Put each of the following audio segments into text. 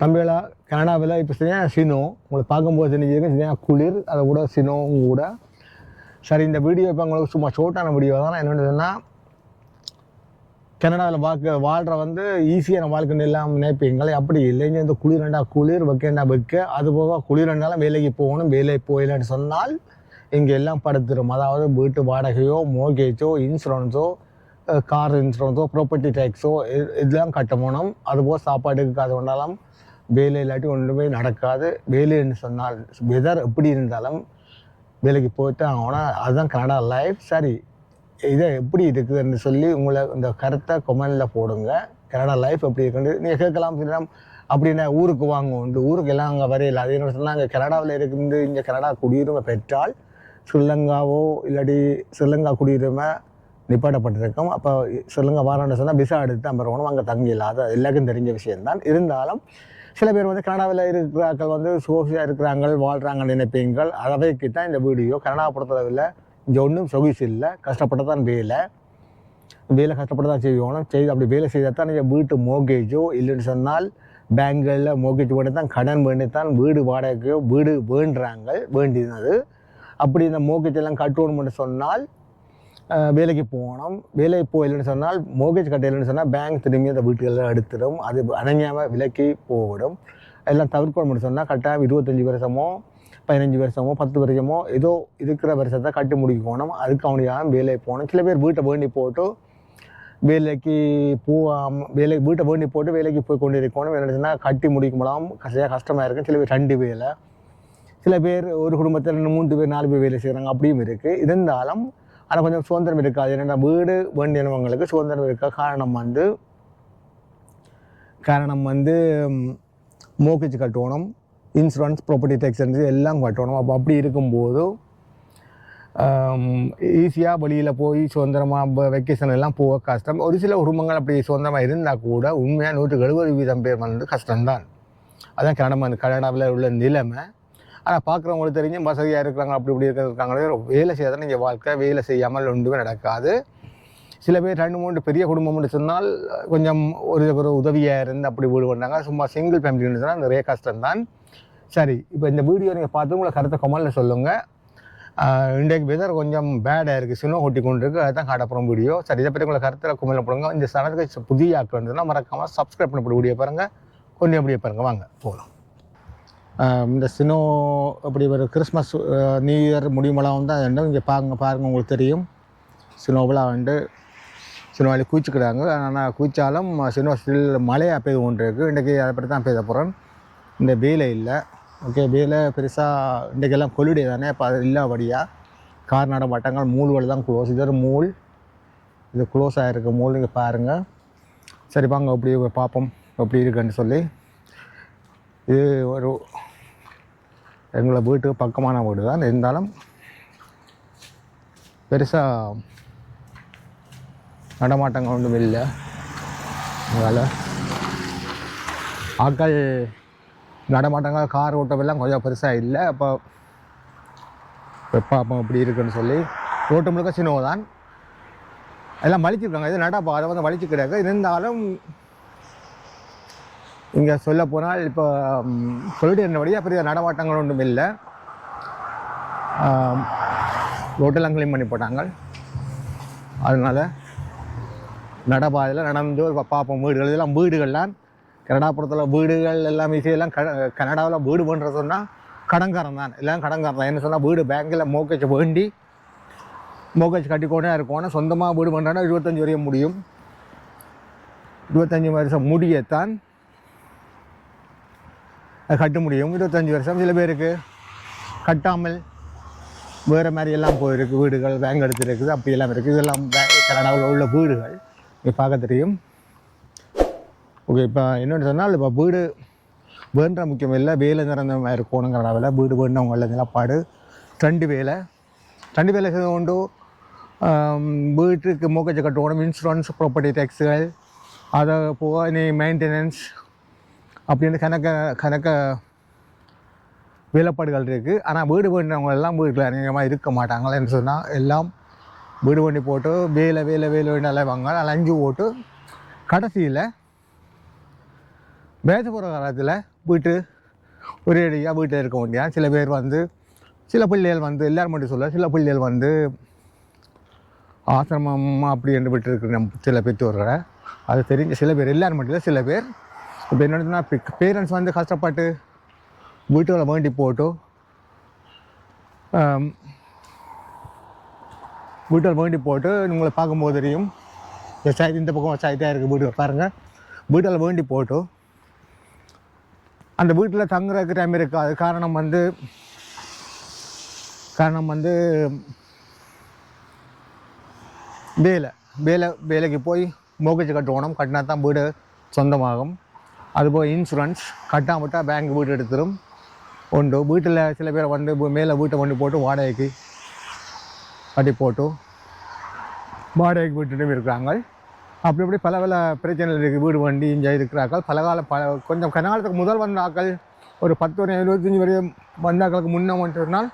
தமிழா கனடாவில் இப்போ சரியான சினோ உங்களை பார்க்கும்போது தெரிஞ்சிருக்கு சரியான குளிர் அதை கூட சினோவும் கூட. சரி இந்த வீடியோ இப்போ உங்களுக்கு சும்மா ஷோர்ட்டான வீடியோ தான். என்னென்னு சொன்னால் கனடாவில் பார்க்க வாழ்கிற வந்து ஈஸியான வாழ்க்கைன்னு எல்லாம் நினைப்பீங்களே அப்படி இல்லை. இங்கே இந்த குளிரண்டா குளிர் வைக்கண்டா வைக்க. அது போக குளிரண்டாலும் வேலைக்கு போகணும் வேலை போயிடலன்னு சொன்னால் இங்கே எல்லாம் படுத்துரும். அதாவது வீட்டு வாடகையோ மோகேஜோ இன்சூரன்ஸோ கார் இன்சூரன்ஸோ ப்ராப்பர்ட்டி டேக்ஸோ இதெல்லாம் கட்டணும் அதுபோக சாப்பாடுக்கு அது கொண்டாலும் வேலை இல்லாட்டி ஒன்றுமே நடக்காது. வேலைன்னு சொன்னால் வெதர் எப்படி இருந்தாலும் வேலைக்கு போயிட்டு ஆகணும் அதுதான் கனடா லைஃப் சரி இதை எப்படி இருக்குதுன்னு சொல்லி உங்களை இந்த கருத்தை கொமெண்டில் போடுங்க. கனடா லைஃப் எப்படி இருக்குன்னு நீங்கள் கேட்கலாம் சொல்லலாம் அப்படின்னா ஊருக்கு வாங்க உண்டு ஊருக்கு எல்லாம் அங்கே வரையில. அது என்ன சொன்னால் அங்கே கனடாவில் இருந்து இங்கே கனடா குடியுரிமை பெற்றால் ஸ்ரீலங்காவோ இல்லாட்டி ஸ்ரீலங்கா குடியுரிமை நிப்பாட்டப்பட்டிருக்கும். அப்போ சொல்லுங்க வாரான்னு சொன்னால் விசா எடுத்து தான் வரணும் அங்கே தங்கிடலாம் அது எல்லாருக்கும் தெரிஞ்ச விஷயம்தான். இருந்தாலும் சில பேர் வந்து கனடாவில் இருக்கிறார்கள் வந்து சோசியாக இருக்கிறாங்க வாழ்கிறாங்க நினைப்பீங்கள் அவைக்கு தான் இந்த வீடியோ கனடா பொறுத்தளவில் இங்கே ஒன்றும் சொகுசு இல்லை. கஷ்டப்பட்டு தான் வேலை. வேலை கஷ்டப்பட்டு தான் செய்வோம் செய்து அப்படி வேலை செய்தால் தான் நீங்கள் வீட்டு மோகேஜோ இல்லைன்னு சொன்னால் பேங்கில் மோகேஜ் பண்ணி தான் கடன் பண்ணி தான் வீடு வாடகையோ வீடு வேண்டுறாங்க வேண்டியது அப்படி இந்த மோகேஜ் எல்லாம் கட்டணும்னு சொன்னால் வேலைக்கு போகணும். வேலைக்கு போயில்லைன்னு சொன்னால் மோகேஜ் கட்டையில்னு சொன்னால் பேங்க் திரும்பி அந்த வீட்டுகளில் எடுத்துடும் அது அணங்காமல் விலைக்கு போவிடும் எல்லாம் தவிர்க்கணும்னு சொன்னால் கட்டாயம் இருபத்தஞ்சி வருஷமோ பதினஞ்சு வருஷமோ பத்து வருஷமோ ஏதோ இருக்கிற வருஷத்தை கட்டி முடிக்கணும். அதுக்கு அவனுக்காக வேலைக்கு போகணும். சில பேர் வீட்டை வேண்டி போட்டு வேலைக்கு போகாம வேலை வீட்டை வேண்டி போட்டு வேலைக்கு போய் கொண்டு இருக்கணும் என்னச்சுன்னா கட்டி முடிக்க முடியாமல் கஷ்டம் கஷ்டமாக இருக்கும். சில பேர் ரெண்டு வேலை. சில பேர் ஒரு குடும்பத்தில் ரெண்டு மூணு பேர் நாலு பேர் வேலை செய்கிறாங்க அப்படியும் இருக்குது இருந்தாலும் ஆனால் கொஞ்சம் சுதந்திரம் இருக்காது என்னென்னா வீடு வேண்டியவங்களுக்கு சுதந்திரம் இருக்க? காரணம் வந்து காரணம் வந்து மோக்கேஜ் கட்டணும் இன்சூரன்ஸ் ப்ராப்பர்ட்டி டேக்ஸ் எல்லாம் கட்டணும். அப்போ அப்படி இருக்கும்போது ஈஸியாக வெளியில் போய் சுதந்திரமாக வெக்கேஷன் எல்லாம் போக கஷ்டம். ஒரு சில குடும்பங்கள் அப்படி சுதந்திரமாக இருந்தால் கூட உண்மையாக நூற்றுக்கு எழுபது வீதம் பேர் வந்து கஷ்டம்தான். அதான் கனடா கனடாவில் உள்ள நிலைமை. ஆனால் பார்க்குறவங்களுக்கு தெரிஞ்சு வசதியாக இருக்கிறாங்க அப்படி இப்படி இருக்கிறாங்களே வேலை செய்யாத நீங்கள் வாழ்க்கை வேலை செய்யாமல் ஒன்றுமே நடக்காது. சில பேர் ரெண்டு மூணு பெரிய குடும்பம்னு சொன்னால் கொஞ்சம் ஒரு ஒரு உதவியாக இருந்து அப்படி வீடு பண்ணாங்க சும்மா சிங்கிள் ஃபேமிலின்னு சொன்னால் நிறைய கஷ்டம்தான். சரி இப்போ இந்த வீடியோ நீங்கள் பார்த்து உங்களை கருத்தை கமலில் சொல்லுங்கள் இன்றைக்கு வெதர் கொஞ்சம் பேடாக இருக்குது சின்ன ஒட்டி கொண்டு இருக்குது அதுதான் காட்டப்புறம் வீடியோ. சரி இதை பற்றி உங்களை கருத்தில் குமலில் போடுங்க. இந்த சனத்துக்கு புதிய ஆக்கள் இருந்ததுன்னா மறக்காமல் சப்ஸ்கிரைப் பண்ணி வீடியோ பாருங்கள் கொஞ்சம் அப்படியே பாருங்கள் வாங்க போகலாம் இந்த சினோ அப்படி ஒரு கிறிஸ்மஸ் நியூ இயர் முடியுமெல்லாம் வந்து அது இங்கே பாருங்க பாருங்கள் உங்களுக்கு தெரியும். சினோவெலாம் வந்து சினோவில் குச்சிக்கிறாங்க ஆனால் குச்சாலும் சினோ ஸ்டில் மழையாக பெய்து கொண்டு இருக்குது இன்றைக்கி அதை பற்றி தான் பேச போகிறேன் இந்த வேலை இல்லை. ஓகே வேலை பெருசாக இன்றைக்கெல்லாம் கொலிடே தானே இப்போ அது இல்லாதபடியாக கார் நடமாட்டங்கள் மூல்கள் தான் க்ளோஸ் இது ஒரு மூல். இது க்ளோஸ் ஆகிருக்கு மூல். இங்கே பாருங்கள் சரி வாங்க அப்படி பார்ப்போம். எப்படி இருக்குன்னு சொல்லி. இது ஒரு எங்களை வீட்டுக்கு பக்கமான வீடு தான். இருந்தாலும் பெருசாக நடமாட்டங்கள் ஒன்றும் இல்லை. அதனால் ஆட்கள் நடமாட்டங்கள் கார் ஓட்டமெல்லாம் கொஞ்சம் பெருசாக இல்லை. அப்போ பார்ப்போம் இப்படி இருக்குன்னு சொல்லி. ரோட்டு முழுக்க சின்னவ தான் எல்லாம் மலிச்சிருக்காங்க இது நடப்பா அதை வந்து மலிச்சு கிடையாது இருந்தாலும் இங்கே சொல்ல போனால் இப்போ சொல்லிட்டு என்னபடியாக பெரிய நடமாட்டங்கள் ஒன்றும் இல்லை. ரோட்டெல்லாம் க்ளீன் பண்ணி போட்டாங்க. அதனால் நடப்பாதையில் நடந்து ஒரு பார்ப்போம் வீடுகள். இதெல்லாம் வீடுகள்லாம் கனடாபுரத்தில் வீடுகள் எல்லாம் எல்லாம் க கனடாவில் வீடு பண்ணுறது சொன்னால் கடன்காரன் தான். எல்லாம் கடன்காரன் தான். என்ன சொன்னால் வீடு பேங்கில் மோக்கேஜ் வேண்டி மோக்கேஜ் கட்டிக்கொண்டே இருக்கணும். சொந்தமாக வீடு பண்ணுறோன்னா இருபத்தஞ்சி வரையும் முடியும். இருபத்தஞ்சி வருஷம் முடியத்தான் கட்ட முடியும். இருபத்தஞ்சி வருஷம் சில பேருக்கு கட்டாமல் வேறு மாதிரி எல்லாம் போயிருக்கு. வீடுகள் பேங்க் எடுத்துருக்குது. அப்படி எல்லாம் இருக்குது இதெல்லாம் கனடாவில் உள்ள வீடுகள். இங்கே பார்க்க தெரியும். ஓகே இப்போ என்னென்னு சொன்னால் இப்போ வீடு வேண்ட முக்கியம் இல்லை. வேலை நிறந்த மாதிரி இருக்கணும் கனடாவில் வீடு வேண்டவங்கள நிலப்பாடு. ரெண்டு வேலை. ரெண்டு வேலை செய்து கொண்டு வீட்டுக்கு மோக்கஜை கட்டணும். இன்சூரன்ஸ் ப்ராப்பர்ட்டி டேக்ஸுகள் அதை போக நீ மெயின்டெனன்ஸ் அப்படின்னு கணக்க கணக்க வேலைப்பாடுகள் இருக்குது ஆனால் வீடு வேண்டினவங்க எல்லாம் வீட்டில் அதிகமாக இருக்க மாட்டாங்களேன்னு சொன்னால் எல்லாம் வீடு வண்டி போட்டு வேலை வேலை வேலை வேலை அலைவாங்க அலைஞ்சு போட்டு கடைசியில் வயது காலத்தில் வீட்டு ஒரே அடியாக வீட்டில் இருக்க முடியாது சில பேர் வந்து சில பிள்ளைகள் வந்து எல்லோரும் மட்டும் சொல்ல சில பிள்ளைகள் வந்து ஆசிரமம் அப்படி என்று விட்டு இருக்கிற சில பெற்றோர்களை. அது தெரிஞ்ச சில பேர் எல்லோரும் மட்டும் சில பேர் இப்போ என்னென்னா பேரண்ட்ஸ் வந்து கஷ்டப்பட்டு வீட்டுகளை வேண்டி போட்டு வீட்டில் வேண்டி போட்டு உங்களை பார்க்கும்போது தெரியும் விவசாயத்து இந்த பக்கம் விவசாயத்தாக இருக்குது வீட்டில் பாருங்கள் வீட்டில் வேண்டி போட்டு அந்த வீட்டில் தங்குறதுக்கு டைம் இருக்காது காரணம் வந்து காரணம் வந்து வேலை. வேலை வேலைக்கு போய் மோகச்சு கட்டணும். கட்டினா தான் வீடு சொந்தமாகும். அதுபோல் இன்சூரன்ஸ் கட்டாம விட்டால் பேங்க் வீடு எடுத்துரும். உண்டு. வீட்டில் சில பேர் வந்து மேலே வீட்டை கொண்டு போட்டு வாடகைக்கு கட்டி போட்டு வாடகைக்கு விட்டுட்டு இருக்கிறாங்க அப்படி இப்படி பல பல பிரச்சனைகள் இருக்குது வீடு வண்டி இங்கே இருக்கிறார்கள். பல கால பல கொஞ்சம் கனகாலத்துக்கு முதல் வந்த ஆக்கள் ஒரு பத்து வரை இருபத்தஞ்சி வரையும் வந்தாக்களுக்கு முன்ன வந்து சொன்னால்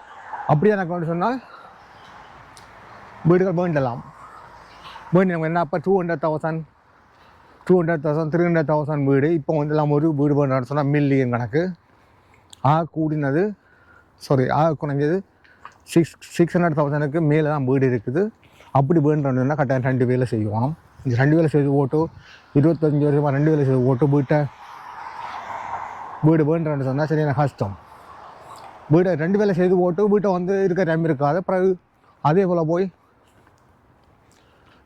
அப்படியே எனக்கு வந்து சொன்னால் வீடுகள் வேண்டலாம். வேண்டி என்ன அப்போ two hundred thousand two hundred thousand three hundred thousand வீடு. இப்போ வந்து எல்லாம் ஒரு வீடு வேணும்னு சொன்னால் மில்லியன் கணக்கு. ஆ கூடினது சாரி ஆ குறைஞ்சது சிக்ஸ் சிக்ஸ் ஹண்ட்ரட் தௌசண்ட்க்கு மேலே தான் வீடு இருக்குது. அப்படி வேணுன்றதுனா கட்டாயம் ரெண்டு வேலை செய்வோம் இந்த ரெண்டு வேலை செய்து ஓட்டு இருபத்தஞ்சி வருஷமாக ரெண்டு வேலை செய்து ஓட்டு வீட்டை. வீடு வேண்டுறேன்னு சொன்னால் சரியான கஷ்டம். வீடை ரெண்டு வேலை செய்து ஓட்டு வீட்டை வந்து இருக்க டைம் இருக்காது. பிறகு அதே போல் போய்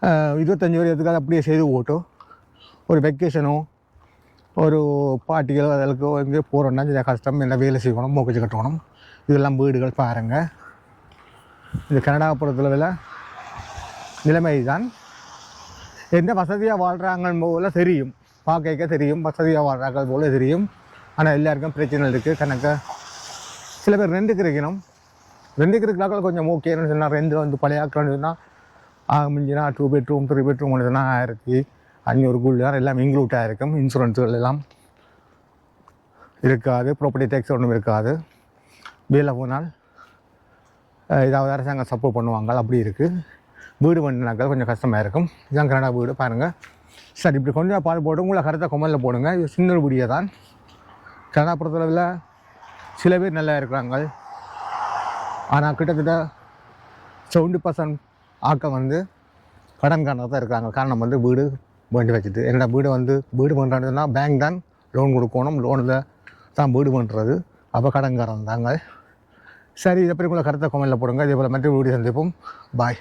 அஹ், இருபத்தஞ்சி வருஷத்துக்கு அப்படியே செய்து ஓட்டும் ஒரு வெக்கேஷனோ ஒரு பார்ட்டிகளோ அதற்கு எங்கே போகிறோன்னா கொஞ்சம் கஷ்டம் என்ன வேலை செய்யணும் மூக்கச்சு கட்டணும் இதெல்லாம் வீடுகள் பாருங்கள் இது கனடாபுரத்தில் உள்ள நிலைமை தான் எந்த வசதியாக வாழ்கிறாங்க போல தெரியும். பார்க்க தெரியும். வசதியாக வாழ்கிறாங்க போல தெரியும். ஆனால் எல்லாருக்கும் பிரச்சனை இருக்குது கணக்கு சில பேர் ரெண்டுக்கு இருக்கணும் ரெண்டுக்கு இருக்கிறாக்கள் கொஞ்சம் ஓகேன்னு சொன்னால் ரெண்டு வந்து பழைய ஆக்கணும்னு சொன்னால் ஆக மிஞ்சினா டூ பெட்ரூம் த்ரீ பெட்ரூம் ஒன்று சொன்னால் ஆயிரத்தி அஞ்சூறு குள்ளார் எல்லாம் இன்க்ளூட் ஆகிருக்கும் இன்சூரன்ஸுகள் எல்லாம் இருக்காது. ப்ராப்பர்ட்டி டேக்ஸ் ஒன்றும் இருக்காது. வேலை போனால் ஏதாவது அரசாங்கம் சப்போர்ட் பண்ணுவாங்க. அப்படி இருக்குது வீடு பண்ணினாக்கள் கொஞ்சம் கஷ்டமாக இருக்கும். இதுதான் கனடா வீடு. பாருங்கள் சரி இப்படி கொஞ்சம் பால் போட்டு உங்களை கருத்தை கொமலில் போடுங்க. இது சின்ன வீடியோ தான். கனடா பொறுத்தளவில் சில பேர் நல்லா இருக்கிறாங்க. ஆனால் கிட்டத்தட்ட செவன்டி பர்சன்ட் ஆக்கம் வந்து கடன் காரணம் தான் இருக்காங்க. காரணம் வந்து வீடு வேண்டி வச்சுது. என்னோட வீடு வந்து வீடு பண்ணுறதுனா பேங்க் தான் லோன் கொடுக்கணும். லோனில் தான் வீடு பண்ணுறது அப்போ கடன்காரன் தாங்க. சரி இதை பற்றி உங்களை கருத்தை கொமெண்டில் போடுங்க. இதே போல் மற்ற வீடியோ சந்திப்போம். பாய்